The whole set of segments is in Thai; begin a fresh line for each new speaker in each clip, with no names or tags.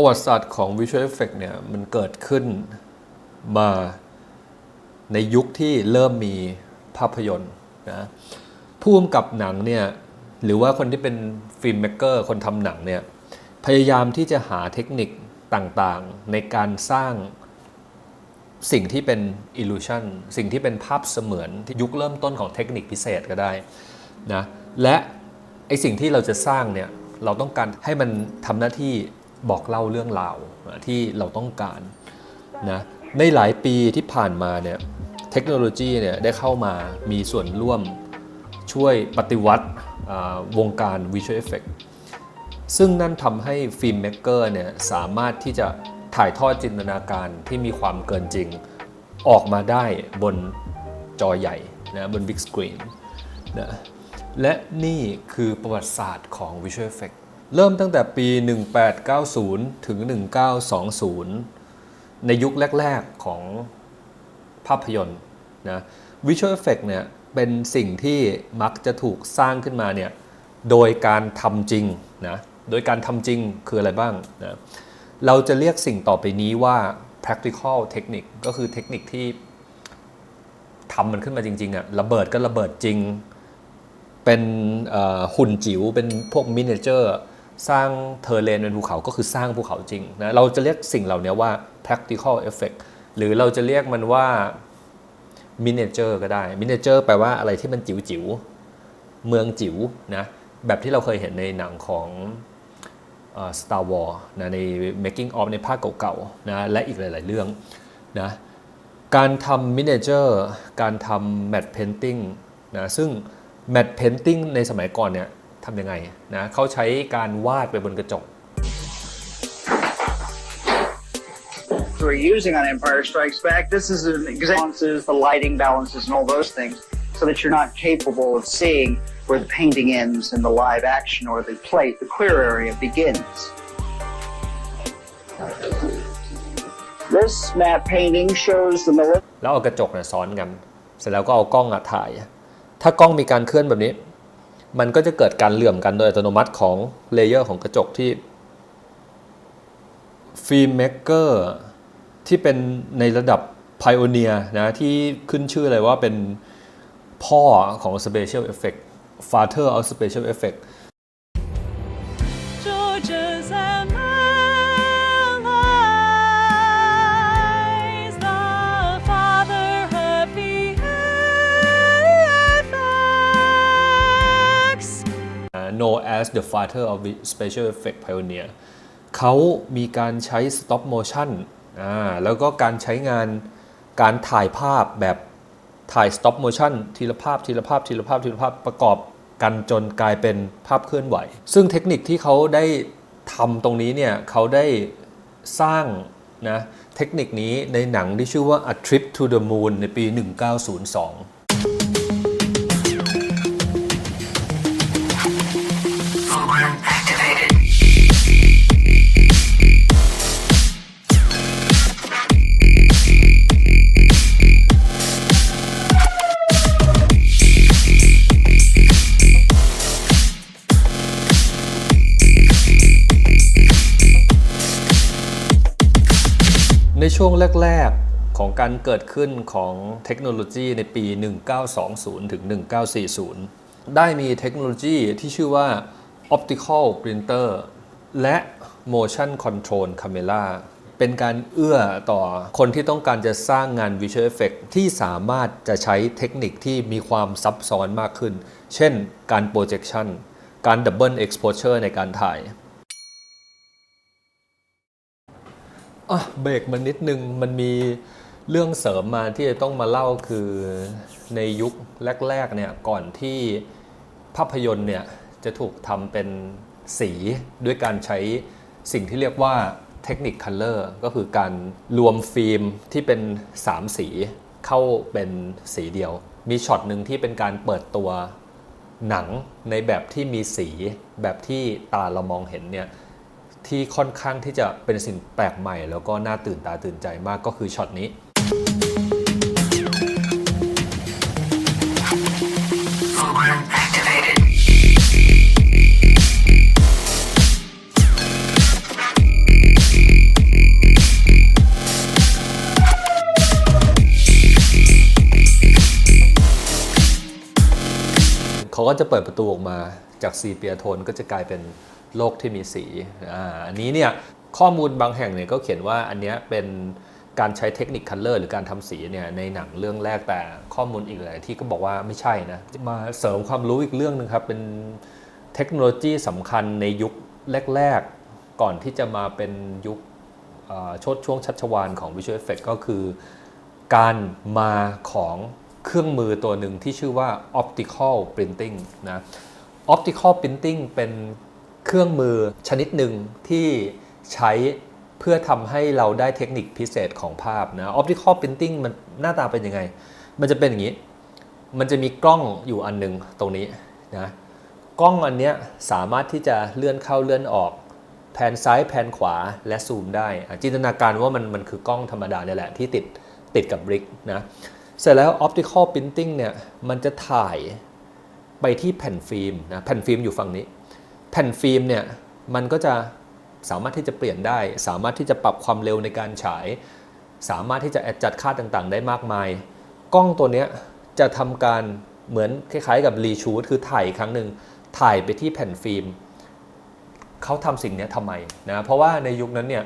ประวัติศาสตร์ของ Visual Effect เนี่ยมันเกิดขึ้นมาในยุคที่เริ่มมีภาพยนตร์นะผู้กำกับหนังเนี่ยหรือว่าคนที่เป็นฟิล์มเมกเกอร์คนทำหนังเนี่ยพยายามที่จะหาเทคนิคต่างๆ ในการสร้างสิ่งที่เป็น illusion สิ่งที่เป็นภาพเสมือนที่ยุคเริ่มต้นของเทคนิคพิเศษก็ได้นะและไอสิ่งที่เราจะสร้างเนี่ยเราต้องการให้มันทำหน้าที่ บอกเล่าเรื่องราวที่เราต้องการนะในหลายปีที่ผ่านมาเนี่ยเทคโนโลยีเนี่ยได้เข้ามามีส่วนร่วมช่วยปฏิวัติวงการ Visual Effect ซึ่งนั่นทำให้ฟิล์มเมกเกอร์เนี่ยสามารถที่จะถ่ายทอดจินตนาการที่มีความเกินจริงออกมาได้บนจอใหญ่นะบนบิ๊กสกรีนนะและนี่คือประวัติศาสตร์ของ Visual Effect เริ่มตั้งแต่ปี 1890 ถึง 1920 ในยุคแรก ๆ ของภาพยนตร์นะ Visual Effect เนี่ยเป็นสิ่งที่มักจะถูกสร้างขึ้นมาเนี่ยโดยการทำจริงนะโดยการทำจริงคืออะไรบ้างนะเราจะเรียกสิ่งต่อไปนี้ว่า practical technique ก็คือเทคนิคที่ทำมันขึ้นมาจริงๆอะระเบิดก็ระเบิดจริง เป็นหุ่นจิ๋วเป็นพวกมินิเจอร์ สร้างเทอร์เลนเป็นภูเขาก็คือสร้างภูเขาจริงนะเราจะเรียกสิ่งเหล่านี้ว่า practical effect หรือเราจะเรียกมันว่ามินิเจอร์ก็ได้มินิเจอร์แปลว่าอะไรที่มันจิ๋วจิ๋วๆเมืองจิ๋วนะแบบที่เราเคยเห็นในหนังของ Star Wars นะใน making of ในภาคเก่าๆนะและอีกหลาย ๆ เรื่องนะการทำมินิเจอร์การทำแมทเพนติ้งนะซึ่งแมทเพนติ้งในสมัยก่อนเนี่ย ทำยังไงนะเขาใช้การวาดไปบนกระจก
we're using on Empire Strikes Back. This is an example of the lighting balances and all those things, so that you're not capable of seeing where the painting ends and the live action or the plate, the clear area begins. This map painting shows the military.
แล้วเอากระจกเนี่ยซ้อนกัน เสร็จแล้วก็เอากล้องอะถ่าย ถ้ากล้องมีการเคลื่อนแบบนี้ มันก็จะเกิดการเหลื่อมกันโดยอัตโนมัติของเลเยอร์ของกระจกที่ฟิล์มเมกเกอร์ที่เป็นในระดับพ i o อเนียนะที่ขึ้นชื่อเลยว่าเป็นพ่อของ Special Effect Father of Special Effect known as the father of special effect pioneer เขามีการใช้ stop motion อ่าแล้วก็การใช้งานการถ่ายภาพแบบถ่าย stop motion ทีละภาพทีละภาพทีละภาพทีละภาพประกอบกันจนกลายเป็นภาพเคลื่อนไหว ซึ่งเทคนิคที่เขาได้ทำตรงนี้เนี่ยเขาได้สร้างนะเทคนิคนี้ในหนังที่ชื่อว่า A Trip to the Moon ในปี 1902 ช่วงแรก ๆ ของการเกิดขึ้นของเทคโนโลยีในปี 1920 ถึง 1940 ได้มีเทคโนโลยีที่ชื่อว่า Optical Printer และ Motion Control Camera เป็นการเอื้อต่อคนที่ต้องการจะสร้างงาน Visual Effect ที่สามารถจะใช้เทคนิคที่มีความซับซ้อนมากขึ้น เช่นการ projection การ double exposure ในการถ่าย อะเบรกมานิดนึงมันมีเรื่องเสริมมาที่จะต้องมาเล่าคือในยุคแรกๆเนี่ยก่อนที่ภาพยนตร์เนี่ยจะถูกทำเป็นสีด้วยการใช้สิ่งที่เรียกว่าเทคนิคคัลเลอร์ก็คือการรวมฟิล์มที่เป็น 3 สีเข้าเป็นสีเดียว มีช็อตหนึ่งที่เป็นการเปิดตัวหนังในแบบที่มีสีแบบที่ตาเรามองเห็นเนี่ย ที่ค่อนข้างที่จะเป็นสิ่งแปลกใหม่ แล้วก็น่าตื่นตาตื่นใจมากก็คือช็อตนี้
เขา
ก็จะเปิดประตูออกมาจากซีเปียโทนก็จะกลายเป็น โลกที่มีสีอ่าอันนี้เนี่ยข้อมูลบางแห่งเนี่ยก็เขียนว่าอันนี้เป็นการใช้เทคนิคคัลเลอร์หรือการทำสีเนี่ยในหนังเรื่องแรกแต่ข้อมูลอีกหลายที่ก็บอกว่าไม่ใช่นะ มาเสริมความรู้อีกเรื่องหนึงครับ เป็นเทคโนโลยีสำคัญในยุคแรก ๆ ก่อนที่จะมาเป็นยุคชดช่วงชัชวาลของ Visual Effect ก็คือการมาของเครื่องมือตัวหนึ่งที่ชื่อว่า optical printing นะ optical printing เป็น เครื่องมือชนิดหนึ่งที่ใช้เพื่อทำให้เราได้เทคนิคพิเศษของภาพนะ optical printing มันหน้าตาเป็นยังไง มันจะเป็นอย่างนี้ มันจะมีกล้องอยู่อันหนึงตรงนี้นะ กล้องอันเนี้ยสามารถที่จะเลื่อนเข้าเลื่อนออกแผนซ้ายแผนขวาและซูมได้ จินตนาการว่ามันมันคือกล้องธรรมดาเนี่ยแหละที่ติดติดกับบริกนะ เสร็จแล้ว optical printing เนี่ยมันจะถ่ายไปที่แผ่นฟิล์มนะ แผ่นฟิล์มอยู่ฝั่งนี้ แผ่นฟิล์มเนี่ยมันก็จะสามารถที่จะเปลี่ยนได้ สามารถที่จะปรับความเร็วในการฉาย สามารถที่จะแอดจัดค่าต่างๆ ได้มากมาย กล้องตัวเนี้ยจะทำการเหมือนคล้ายๆกับรีชูดคือถ่ายอีกครั้งหนึ่งถ่ายไปที่แผ่นฟิล์มเขาทำสิ่งเนี้ยทำไมนะเพราะว่าในยุคนั้นเนี่ย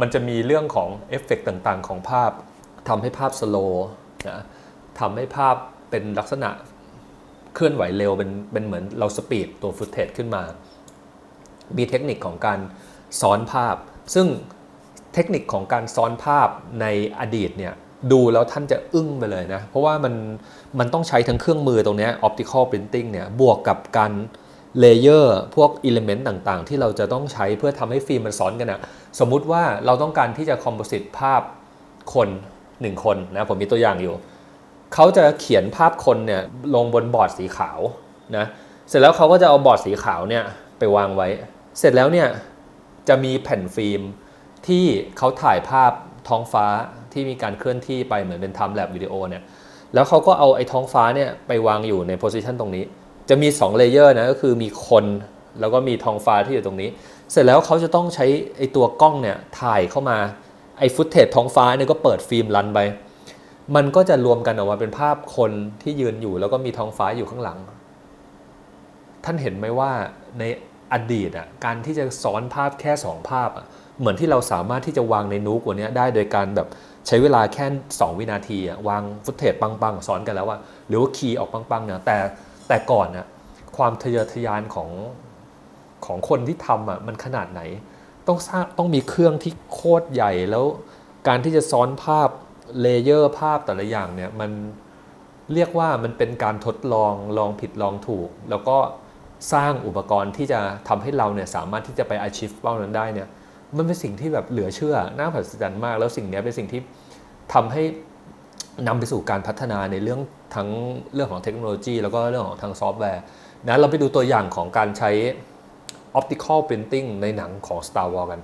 มันจะมีเรื่องของเอฟเฟกต์ต่างๆ ของภาพทำให้ภาพสโลว์นะทำให้ภาพเป็นลักษณะเคลื่อนไหวเร็วเป็นเป็นเหมือนเราสปีดตัวฟุตเทจขึ้นมา มีเทคนิคของการซ้อนภาพ ซึ่งเทคนิคของการซ้อนภาพในอดีตเนี่ยดูแล้วท่านจะอึ้งไปเลยนะ เพราะว่ามันมันต้องใช้ทั้งเครื่องมือตรงนี้ย optical printing เนี่ยบวกกับการเลเยอร์พวกอิเลเมนต์ต่างๆ ที่เราจะต้องใช้เพื่อทำให้ฟิล์มมันซ้อนกันนะสมมุติว่าเราต้องการที่จะคอมโพสิตภาพคนหนึ่งคนนะ ผมมีตัวอย่างอยู่ เขาจะเขียนภาพคนเนี่ยลงบนบอร์ดสีขาวนะ เสร็จแล้วเขาก็จะเอาบอร์ดสีขาวเนี่ยไปวางไว้ เสร็จแล้วเนี่ยจะมีแผ่นฟิล์มที่เขาถ่ายภาพท้องฟ้าที่มีการเคลื่อนที่ไปเหมือนเป็น time lapse วิดีโอเนี่ยแล้วเขาก็เอาไอ้ท้องฟ้าเนี่ยไปวางอยู่ในโพสิชันตรงนี้ จะมี2เลเยอร์นะก็คือมีคนแล้วก็มีท้องฟ้าที่อยู่ตรงนี้ เสร็จแล้วเขาจะต้องใช้ไอ้ตัวกล้องเนี่ยถ่ายเข้ามาไอ้ฟุตเทจท้องฟ้าเนี่ยก็เปิดฟิล์มรันไป มันก็จะรวมกันออกมาเป็นภาพคนที่ยืนอยู่ แล้วก็มีท้องฟ้าอยู่ข้างหลัง ท่านเห็นไหมว่าใน อดีตอะการที่จะซ้อนภาพแค่ 2 ภาพอะเหมือนที่เราสามารถที่จะวางในนูกว่านี้ได้โดยการแบบใช้เวลาแค่ 2 วินาทีอะวางฟุตเทจปังๆซ้อนกันแล้วว่าหรือว่าคีย์ออกปังๆเนี่ยแต่แต่ก่อนน่ะความทะเยอทะยานของของคนที่ทำอะมันขนาดไหน ต้องสร้างต้องมีเครื่องที่โคตรใหญ่แล้วการที่จะซ้อนภาพเลเยอร์ภาพแต่ละอย่างเนี่ยมันเรียกว่ามันเป็นการทดลองลองผิดลองถูก แล้วก็ สร้างอุปกรณ์ที่จะทำให้เราเนี่ยสามารถที่จะไป achieve เป้านั้นได้เนี่ยมันเป็นสิ่งที่แบบเหลือเชื่อน่าผศจรรย์มาก แล้วสิ่งนี้เป็นสิ่งที่ทำให้นำไปสู่การพัฒนาในเรื่องทั้งเรื่องของเทคโนโลยี แล้วก็เรื่องของทางซอฟต์แวร์นะเราไปดูตัวอย่างของการใช้ optical printing ในหนังของ Star Wars กัน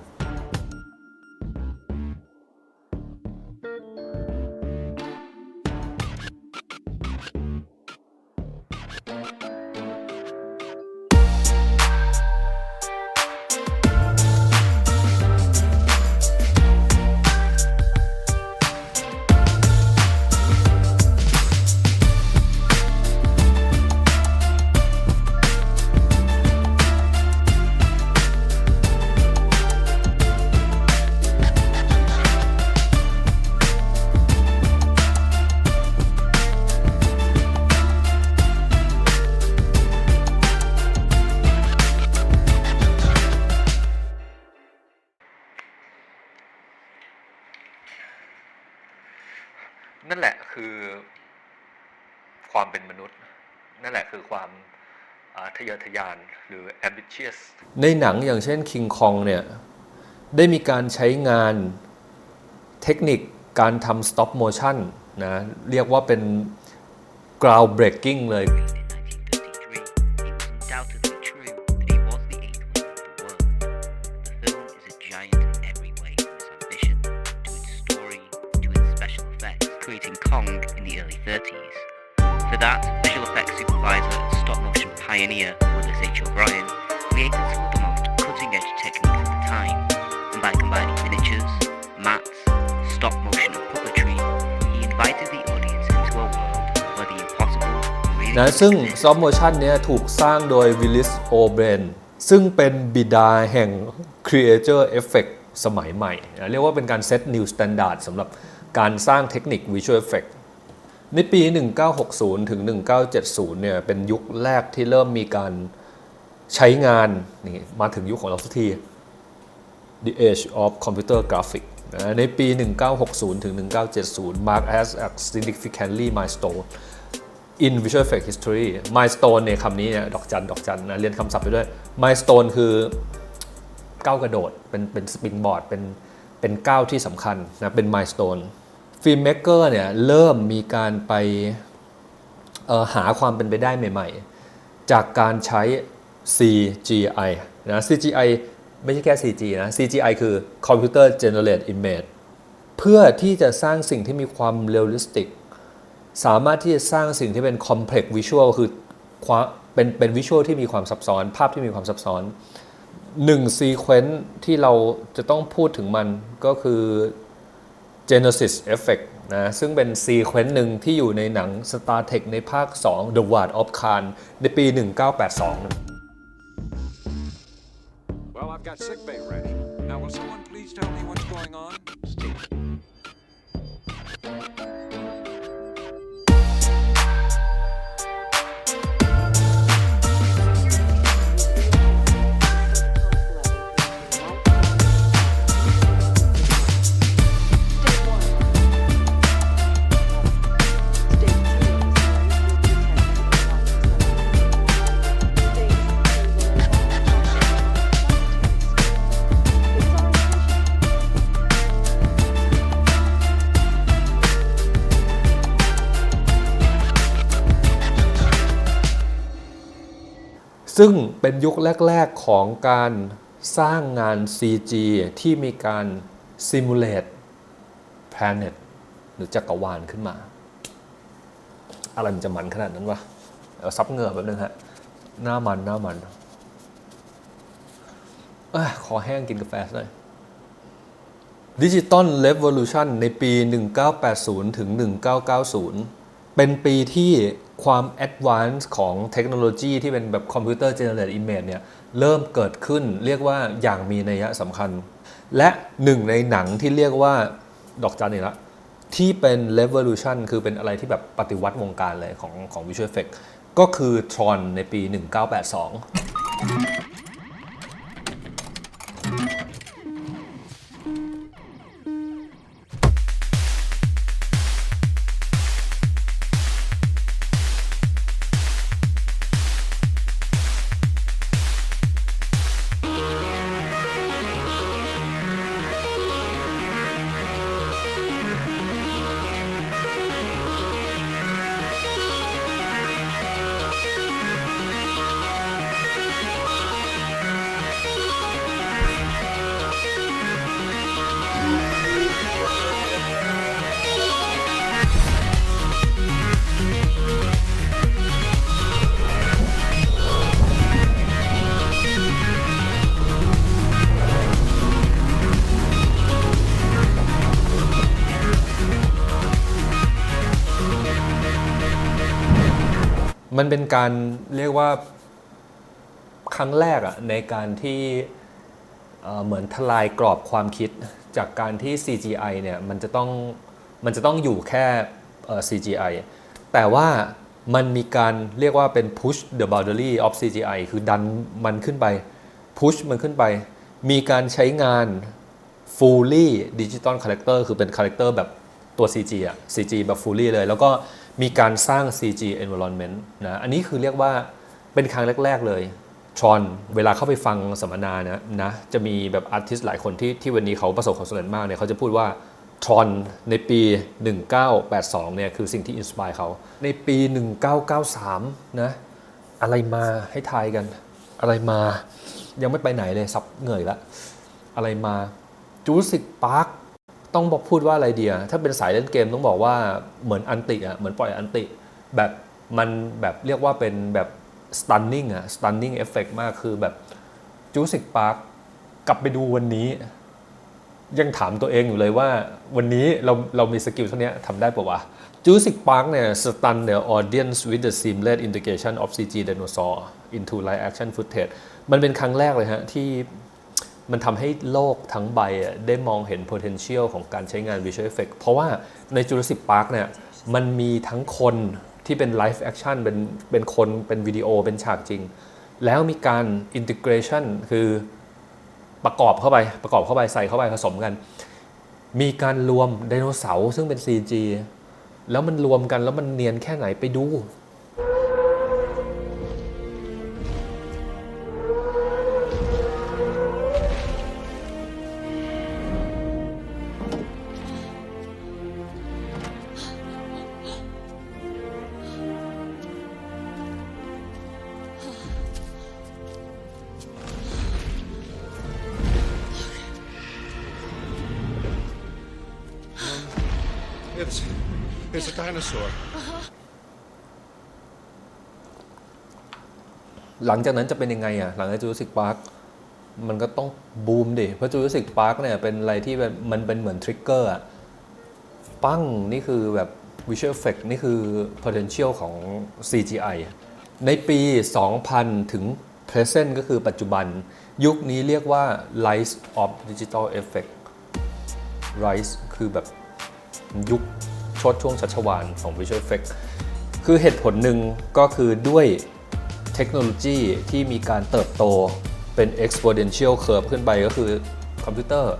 มนุษย์ นั่นแหละคือความทะเยอทะยานหรือ ambitious ในหนังอย่างเช่น King Kong เนี่ยได้มีการใช้งานเทคนิคการทำ stop motion นะเรียกว่าเป็น ground breaking เลย
นะซึ่งซอฟต์โมชั
นนี้ถูกสร้างโดยวิลลิสโอเบนซึ่งเป็นบิดาแห่ง Creature Effect สมัยใหม่นะเรียกว่าเป็นการเซตนิวสแตนดาร์ดสำหรับการสร้างเทคนิค Visual Effect ในปี 1960 ถึง 1970 เนี่ยเป็นยุคแรกที่เริ่มมีการใช้งานนี่มาถึงยุคของเราสักที The Age of Computer Graphics ในปี 1960 ถึง 1970 mark as a significantly milestone in visual effect history milestone เนี่ยคำนี้เนี่ยดอกจันดอกจันนะเรียนคำศัพท์ไปด้วย milestone คือก้าวกระโดด เป็นเป็นสปริงบอร์ดเป็นเป็นก้าวที่สำคัญนะเป็น milestone ฟิล์มเมกเกอร์เนี่ยเริ่มมีการไปหาความเป็นไปได้ใหม่ ๆ จากการใช้ CGI นะ CGI ไม่ใช่แค่ CG นะ CGI คือ Computer generated Image เพื่อที่จะสร้างสิ่งที่มีความเรียลลิสติก สามารถที่จะสร้างสิ่งที่เป็น complex visual คือความเป็นเป็นวิชวลที่มีความซับซ้อน ภาพที่มีความซับซ้อนหนึ่งซีเควนต์ที่เราจะต้องพูดถึงมันก็คือ Genesis Effect นะซึ่งเป็นซีเควนต์หนึ่งที่อยู่ในหนัง Star Trek ในภาค 2 The Ward of Khan ในปี 1982
Well, I've got sick bay ready. Now, will someone please tell me what's going on?
ซึ่งเป็นยุคแรก ๆ ของการสร้างงาน CG ที่มีการ simulate planet หรือจักรวาลขึ้นมา อะไรมันจะมันขนาดนั้นวะเอาซับเงือแบบนึงฮะ หน้ามันหน้ามันอขอแห้งกินกาแฟหน่อยดิจิตอลเร v o l u t i o n ในปี 1980 ถึง 1990 เป็นปีที่ ความแอดวานซ์ของเทคโนโลยีที่เป็นแบบคอมพิวเตอร์เจเนเรตอิมเมจเนี่ยเริ่มเกิดขึ้นเรียกว่าอย่างมีนัยสำคัญ และหนึ่งในหนังที่เรียกว่าดอกจันนี่ละที่เป็น revolution คือเป็นอะไรที่แบบปฏิวัติวงการเลยของของ Visual Effect ก็คือ Tron ในปี 1982 มันเป็นการเรียกว่าครั้งแรกอะในการที่เหมือนทลายกรอบความคิดจากการที่ CGI เนี่ยมันจะต้องมันจะต้องอยู่แค่ CGI แต่ว่ามันมีการเรียกว่าเป็น push the boundary of CGI คือดันมันขึ้นไป push มันขึ้นไป มีการใช้งาน fully digital character คือเป็น character แบบตัว CG อะ CG แบบ fully เลย แล้วก็ มีการสร้าง CG environment นะอันนี้คือเรียกว่าเป็นครั้งแรก ๆ เลยทรอนเวลาเข้าไปฟังสัมมนานะนะจะมีแบบอาร์ติสต์หลายคนที่ที่วันนี้เขาประสบความสำเร็จมากเนี่ยเขาจะพูดว่าทรอนในปี 1982 เนี่ยคือสิ่งที่อินสปายเขา ในปี 1993 นะ อะไรมาให้ทายกัน อะไรมา ยังไม่ไปไหนเลยซับเหงื่อยละ อะไรมาจูสิกพาร์ค ต้องบอกพูดว่าอะไรเดีย ถ้าเป็นสายเล่นเกมต้องบอกว่าเหมือนอันติอะเหมือนปล่อยอันติ แบบมันแบบเรียกว่าเป็นแบบ stunning อะ stunning effect มากคือแบบจูสิกพาร์คกลับไปดูวันนี้ ยังถามตัวเองอยู่เลยว่า วันนี้เราเรามีสกิลเท่านี้ทำได้ปะวะ Jurassic Park เนี่ย stun the audience with the seamless integration of CG dinosaur into live action footage มันเป็นครั้งแรกเลยฮะที่ มันทำให้โลกทั้งใบได้มองเห็น potential ของการใช้งาน visual effect เพราะว่าใน Jurassic Park เนี่ยมันมีทั้งคนที่เป็น live action เป็นเป็นคนเป็นวิดีโอเป็นฉากจริง แล้วมีการ integration คือประกอบเข้าไปประกอบเข้าไปใส่เข้าไปผสมกัน มีการรวมไดโนเสาร์ซึ่งเป็น CG แล้วมันรวมกันแล้วมันเนียนแค่ไหนไปดู
it's a dinosaur.
หลังจากนั้นจะเป็นยังไงอะ หลังจากจูราสสิกพาร์คมันก็ต้องบูมดิ เพราะจูราสสิกพาร์คเนี่ยเป็นอะไรที่แบบมันเป็นเหมือนทริกเกอร์อะ ปั้ง นี่คือแบบ visual effect นี่คือ potential ของ CGI ในปี 2000 ถึง present ก็คือปัจจุบัน ยุคนี้เรียกว่า rise of digital effect rise คือแบบยุค ชดช่วงชัชวาลของ visual effect คือเหตุผลหนึ่งก็คือด้วยเทคโนโลยีที่มีการเติบโตเป็น exponential curve ขึ้นไปก็คือคอมพิวเตอร์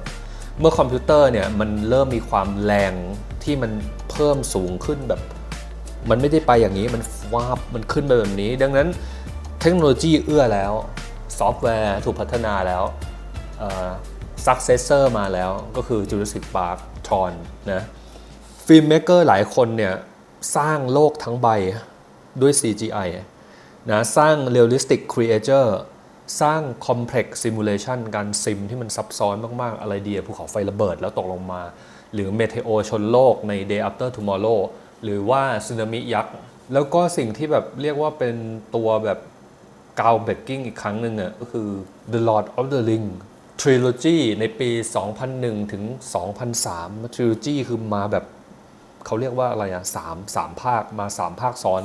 เมื่อคอมพิวเตอร์เนี่ยมันเริ่มมีความแรงที่มันเพิ่มสูงขึ้นแบบ มันไม่ได้ไปอย่างนี้มันวาบมันขึ้นไปแบบนี้ ดังนั้นเทคโนโลยีเอื้อแล้วซอฟต์แวร์ถูกพัฒนาแล้วอ่อ successor มาแล้วก็คือ Jurassic Park Tron นะ ฟิล์มเมกเกอร์หลายคนเนี่ยสร้างโลกทั้งใบด้วย CGI นะสร้าง realistic creature สร้าง complex simulation การซิมที่มันซับซ้อนมากๆ อะไรเดียภูเขาไฟระเบิดแล้วตกลงมา หรือเมเทโอชนโลกใน Day After Tomorrow หรือว่าสึนามิยักษ์ แล้วก็สิ่งที่แบบเรียกว่าเป็นตัวแบบกาวเบกกิ้งอีกครั้งหนึ่งอะก็คือ The Lord of the Ring Trilogy ในปี 2001 ถึง 2003 Trilogy คือมาแบบ เขาเรียกว่าอะไรอะสามสามภาคมาสามภาคซ้อน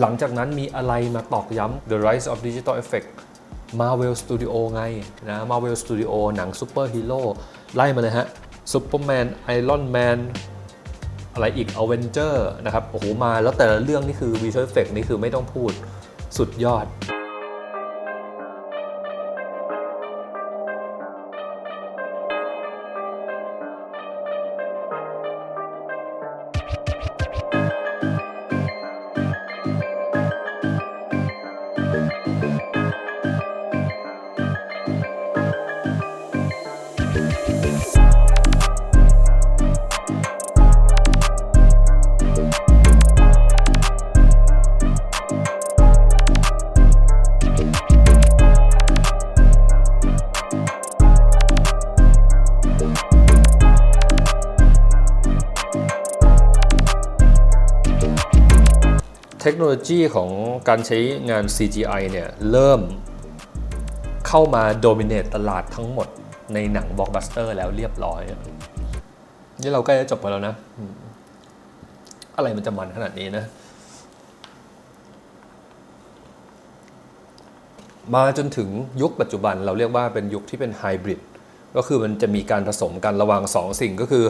หลังจากนั้นมีอะไรมาตอกย้ำ The Rise of Digital Effect Marvel Studio ไงนะ Marvel Studio หนังซูเปอร์ฮีโร่ไล่มาเลยฮะ Superman Iron Man อะไรอีก Avenger นะครับ โอ้โห มาแล้วแต่ละเรื่องนี่คือ Visual Effect นี่คือไม่ต้องพูดสุดยอด คโนโลยีของการใช้งาน CGI เนี่ยเริ่มเข้ามาโดมิเนตตลาดทั้งหมดในหนังบล็อกบัสเตอร์แล้วเรียบร้อย นี่เราใกล้จะจบไปแล้วนะ อะไรมันจะมันขนาดนี้นะ มาจนถึงยุคปัจจุบันเราเรียกว่าเป็นยุคที่เป็นไฮบริดก็คือมันจะมีการผสมกันระหว่างสองสิ่งก็คือ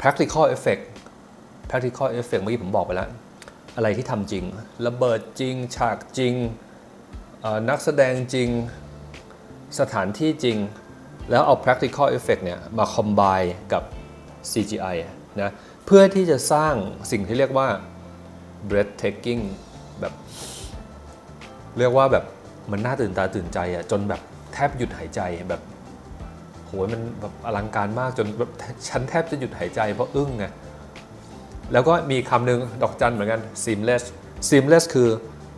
practical effect practical effect เมื่อกี้ผมบอกไปแล้ว อะไรที่ทำจริง ระเบิดจริง ฉากจริง นักแสดงจริง สถานที่จริง แล้วเอา practical effect เนี่ยมา combine กับ CGI นะเพื่อที่จะสร้างสิ่งที่เรียกว่า breathtaking แบบเรียกว่าแบบมันน่าตื่นตาตื่นใจอะจนแบบแทบหยุดหายใจแบบโหยมันแบบอลังการมากจนแบบฉันแทบจะหยุดหายใจเพราะอึ้งไง แล้วก็มีคำหนึ่งดอกจันเหมือนกัน seamless seamless คือ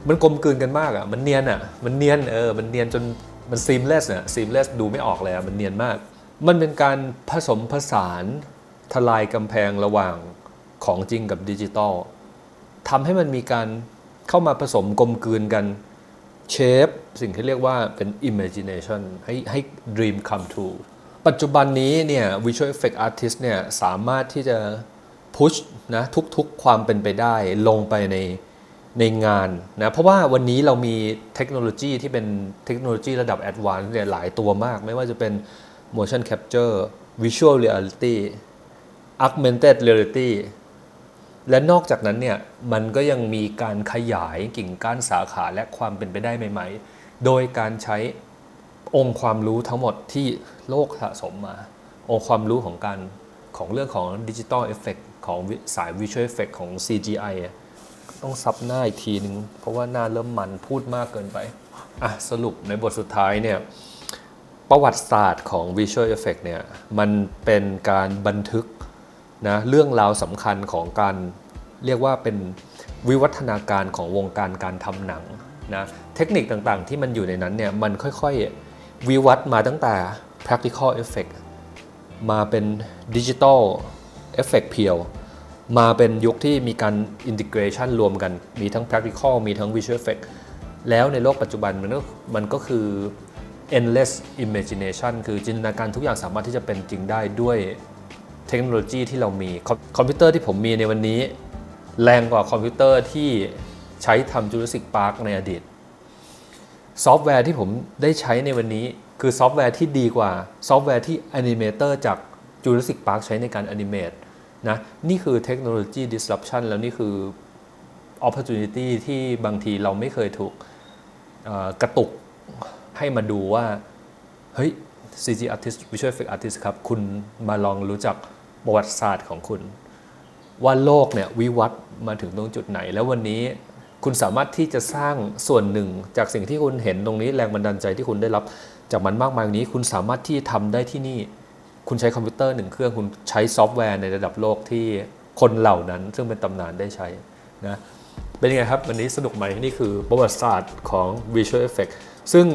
มันกลมกลืนกันมากอะ่ะ มันเนียนอะ่ะ มันเนียนเออ มันเนียนจนมัน seamless เนี่ย seamless ดูไม่ออกเลยอะ่ะ มันเนียนมาก มันเป็นการผสมผสานทลายกำแพงระหว่างของจริงกับดิจิตอลทำให้มันมีการเข้ามาผสมกลมกลืนกันเชฟสิ่งที่เรียกว่าเป็น imagination ให้ให้ dream come true ปัจจุบันนี้เนี่ย visual effect artist เนี่ยสามารถที่จะ push นะทุกๆความเป็นไปได้ลงไปในในงานนะเพราะว่าวันนี้เรามีเทคโนโลยีที่เป็นเทคโนโลยีระดับ advanced เนี่ยหลายตัวมาก ไม่ว่าจะเป็น motion capture visual reality augmented reality และนอกจากนั้นเนี่ยมันก็ยังมีการขยายกิ่งก้านสาขาและความเป็นไปได้ใหม่ ๆ โดยการใช้องค์ความรู้ทั้งหมดที่โลกสะสมมา องค์ความรู้ของการของเรื่องของดิจิ t a ลเอฟเฟก ของสายวิชวลเอฟเฟกของ CGI อะต้องซับหน้าอีกทีนึงเพราะว่าหน้าเริ่มมันพูดมากเกินไป อะ สรุปในบทสุดท้ายเนี่ยประวัติศาสตร์ของ Visual Effect เนี่ยมันเป็นการบันทึกนะเรื่องราวสำคัญของการเรียกว่าเป็นวิวัฒนาการของวงการการทำหนังนะเทคนิคต่างๆ ที่มันอยู่ในนั้นเนี่ยมันค่อยๆ วิวัฒน์มาตั้งแต่ practical effect มาเป็นดิจิ t a ล เอฟเฟกเพียว มาเป็นยุคที่มีการอินทิเกรชันรวมกัน มีทั้ง practical มีทั้ง visual effect แล้วในโลกปัจจุบันมันก็มันก็คือ endless imagination คือจินตนาการทุกอย่างสามารถที่จะเป็นจริงได้ด้วยเทคโนโลยีที่เรามีคอมพิวเตอร์ที่ผมมีในวันนี้ แรงกว่าคอมพิวเตอร์ที่ใช้ทำ Jurassic Park ในอดีต ซอฟต์แวร์ที่ผมได้ใช้ในวันนี้ คือซอฟต์แวร์ที่ดีกว่า ซอฟต์แวร์ที่แอนิเมเตอร์จาก Jurassic Park ใช้ในการแอนิเมต นะนี่คือเทคโนโลยี disruption แล้วนี่คือ opportunity ที่บางทีเราไม่เคยถูกกระตุกให้มาดูว่า เฮ้ย CG artist visual effect artist ครับ คุณมาลองรู้จักประวัติศาสตร์ของคุณ ว่าโลกเนี่ยวิวัฒน์มาถึงตรงจุดไหน แล้ววันนี้คุณสามารถที่จะสร้างส่วนหนึ่ง จากสิ่งที่คุณเห็นตรงนี้แรงบันดาลใจที่คุณได้รับ จากมันมากมายนี้ คุณสามารถที่ทำได้ที่นี่ คุณใช้คอมพิวเตอร์หนึ่งเครื่องคุณใช้ซอฟต์แวร์ในระดับโลกที่คนเหล่านั้น ซึ่งเป็นตำนานได้ใช้นะเป็นยังไงครับ วันนี้สนุกไหมนี่คือประวัติศาสตร์ของ Visual Effect ซึ่ง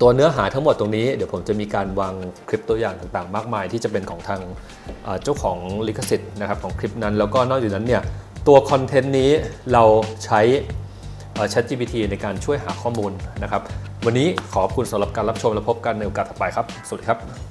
ตัวเนื้อหาทั้งหมดตรงนี้ เดี๋ยวผมจะมีการวางคลิปตัวอย่างต่างๆ มากมาย ที่จะเป็นของทางเจ้าของลิขสิทธิ์นะครับของคลิปนั้น แล้วก็นอกจากนั้นเนี่ยตัวคอนเทนต์นี้เราใช้ ChatGPT ในการช่วยหาข้อมูลนะครับ วันนี้ขอบคุณสำหรับการรับชมและพบกันในโอกาสถัดไปครับ สวัสดีครับ